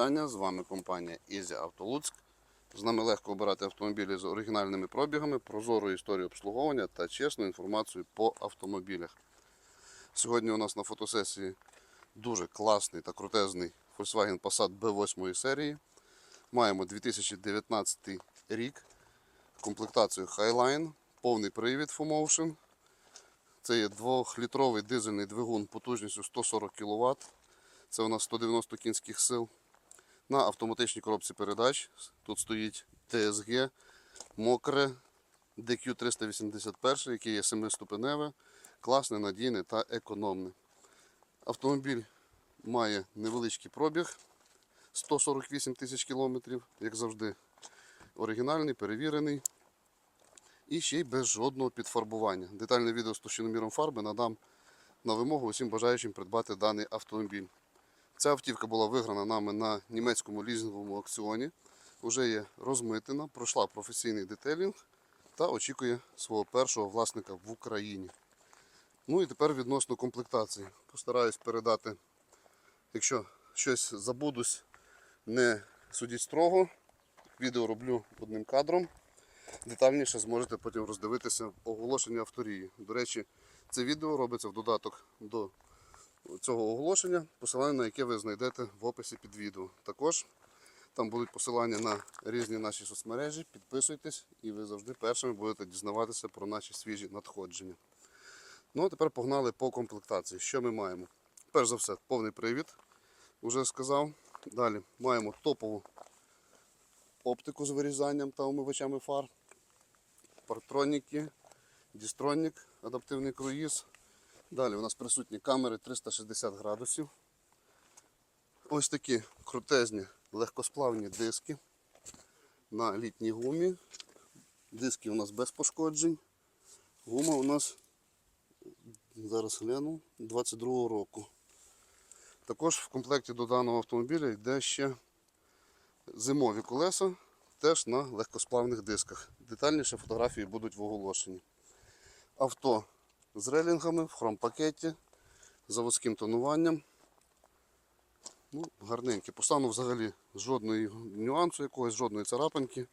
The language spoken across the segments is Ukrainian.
вітання. З вами компанія Easy Auto Луцьк. З нами легко обирати автомобілі з оригінальними пробігами, прозору історію обслуговування та чесну інформацію по автомобілях. Сьогодні у нас на фотосесії дуже класний та крутезний Volkswagen Passat B8 серії. Маємо 2019 рік, комплектацію Highline, повний привід FUMotion. Це є 2-літровий дизельний двигун потужністю 140 кВт. Це у нас 190 кінських сил. На автоматичній коробці передач. Тут стоїть TSG, мокре, DQ381, який є 7-ступеневе, класне, надійне та економне. Автомобіль має невеличкий пробіг 148 тисяч кілометрів, як завжди. Оригінальний, перевірений. І ще й без жодного підфарбування. Детальне відео з товщиноміром фарби надам на вимогу усім бажаючим придбати даний автомобіль. Ця автівка була виграна нами на німецькому лізинговому аукціоні. Уже є розмитена, пройшла професійний детелінг та очікує свого першого власника в Україні. Ну і тепер відносно комплектації. Постараюсь передати, якщо щось забудусь, не судіть строго. Відео роблю одним кадром. Детальніше зможете потім роздивитися оголошення авторії. До речі, це відео робиться в додаток до цього оголошення, посилання на яке ви знайдете в описі під відео. Також там будуть посилання на різні наші соцмережі. Підписуйтесь і ви завжди першими будете дізнаватися про наші свіжі надходження. Ну а тепер погнали по комплектації. Що ми маємо? Перш за все, повний привід, вже сказав. Далі маємо топову оптику з вирізанням та умивачами фар, партроніки, дістронік, адаптивний круїз. Далі у нас присутні камери 360 градусів. Ось такі крутезні легкосплавні диски на літній гумі. Диски у нас без пошкоджень. Гума у нас, зараз гляну, 22 року. Також в комплекті до даного автомобіля йде ще зимові колеса, теж на легкосплавних дисках. Детальніше фотографії будуть в оголошенні. Авто з релінгами в хромпакеті, заводським тонуванням. Ну, гарненьке. По взагалі жодної нюансу якогось, жодної царапинки.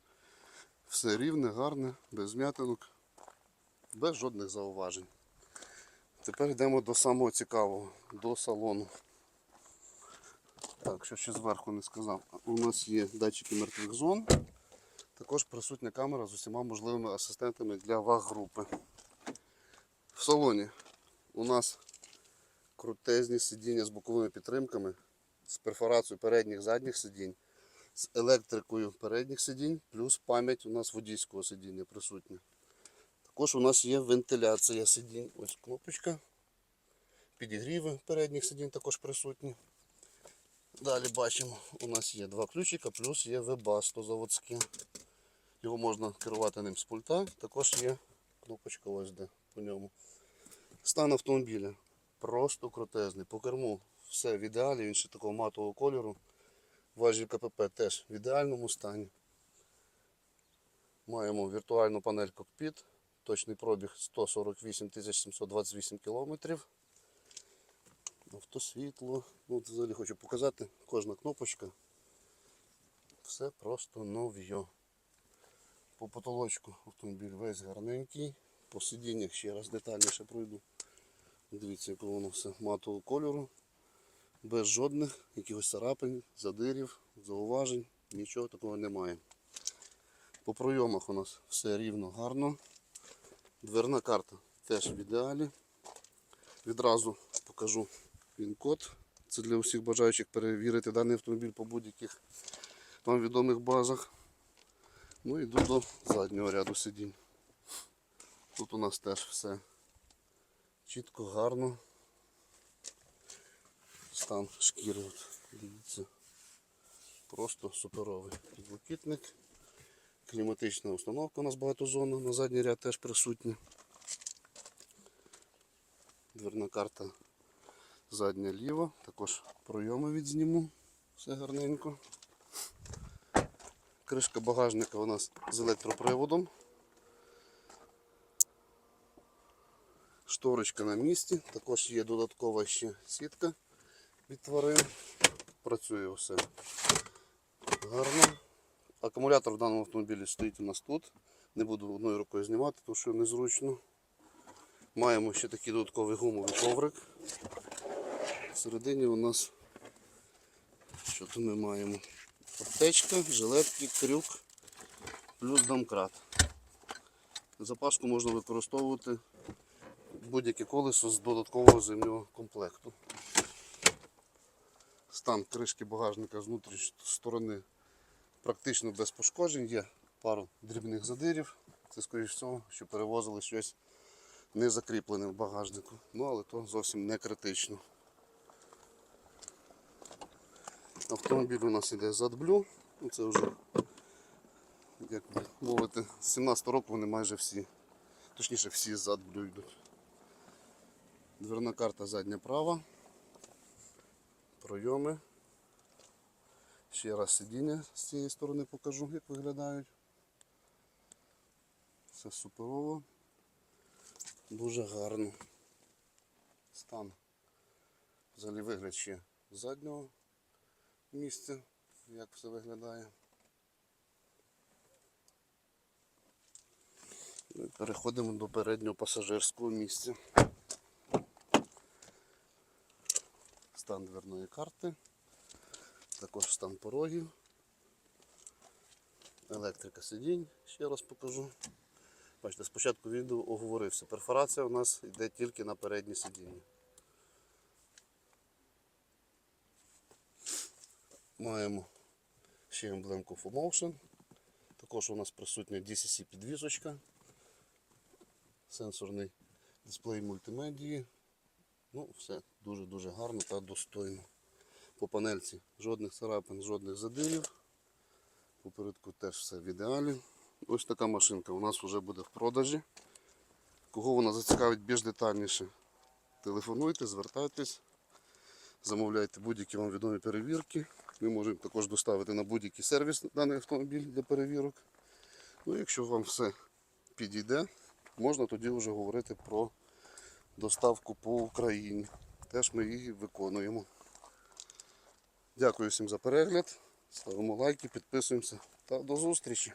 Все рівне, гарне, без м'ятинок, без жодних зауважень. Тепер йдемо до самого цікавого, до салону. Так, що ще зверху не сказав. У нас є датчики мертвих зон. Також присутня камера з усіма можливими асистентами для ваг групи. Салоні у нас крутезні сидіння з боковими підтримками, з перфорацією передніх задніх сидінь, з електрикою передніх сидінь, плюс пам'ять у нас водійського сидіння присутня. Також у нас є вентиляція сидінь. Ось кнопочка. Підігріви передніх сидінь також присутні. Далі бачимо, у нас є два ключика, плюс є вебасто заводське. Його можна керувати ним з пульта. Також є кнопочка ось де по ньому. Стан автомобіля просто крутезний. По керму все в ідеалі, він ще такого матового кольору. Важіль КПП теж в ідеальному стані. Маємо віртуальну панель кокпіт. Точний пробіг 148 728 кілометрів. Автосвітло. Ну, взагалі хочу показати, кожна кнопочка. Все просто нов'йо. По потолочку автомобіль весь гарненький. По сидіннях ще раз детальніше пройду. Дивіться, якого воно все матового кольору. Без жодних якихось царапин, задирів, зауважень, нічого такого немає. По пройомах у нас все рівно гарно. Дверна карта теж в ідеалі. Відразу покажу він-код. Це для усіх бажаючих перевірити даний автомобіль по будь-яких вам відомих базах. Ну йду до заднього ряду сидінь. Тут у нас теж все чітко, гарно. Стан шкіри, от, дивіться. Просто суперовий підлокітник. Кліматична установка у нас багатозонна, на задній ряд теж присутня. Дверна карта задня ліва, також пройоми відзніму, все гарненько. Кришка багажника у нас з електроприводом. Шторочка на місці, також є додаткова ще сітка від тварин. працює все гарно. Акумулятор в даному автомобілі стоїть у нас тут. Не буду одною рукою знімати, тому що незручно. Маємо ще такий додатковий гумовий коврик. Всередині у нас що тут ми маємо? Аптечка, жилетки, крюк, плюс домкрат. Запаску можна використовувати будь-яке колесо з додаткового зимнього комплекту. Стан кришки багажника з внутрішньої сторони практично без пошкоджень. Є пару дрібних задирів. Це, скоріш всього, що перевозили щось не закріплене в багажнику. Ну, але то зовсім не критично. Автомобіль у нас іде задблю. Ну, Це вже, як мовити, з 17 року вони майже всі, точніше всі задблю йдуть. Дверна карта задня права. Пройоми. Ще раз сидіння з цієї сторони покажу, як виглядають. Все суперово. Дуже гарно. Стан. Взагалі вигляд ще заднього місця, як все виглядає. Ну Переходимо до переднього пасажирського місця. Стан дверної карти, також стан порогів, електрика сидінь, ще раз покажу. Бачите, спочатку відео оговорився. Перфорація у нас йде тільки на переднє сидіння. Маємо ще емблемку FuMotion. Також у нас присутня DCC підвісочка, сенсорний дисплей мультимедії. Ну, все дуже-дуже гарно та достойно. По панельці жодних царапин, жодних задирів. Попередку теж все в ідеалі. Ось така машинка у нас вже буде в продажі. Кого вона зацікавить більш детальніше, телефонуйте, звертайтесь, замовляйте будь-які вам відомі перевірки. Ми можемо також доставити на будь-який сервіс даний автомобіль для перевірок. Ну, якщо вам все підійде, можна тоді вже говорити про доставку по Україні. Теж ми її виконуємо. Дякую всім за перегляд. Ставимо лайки, підписуємося та до зустрічі.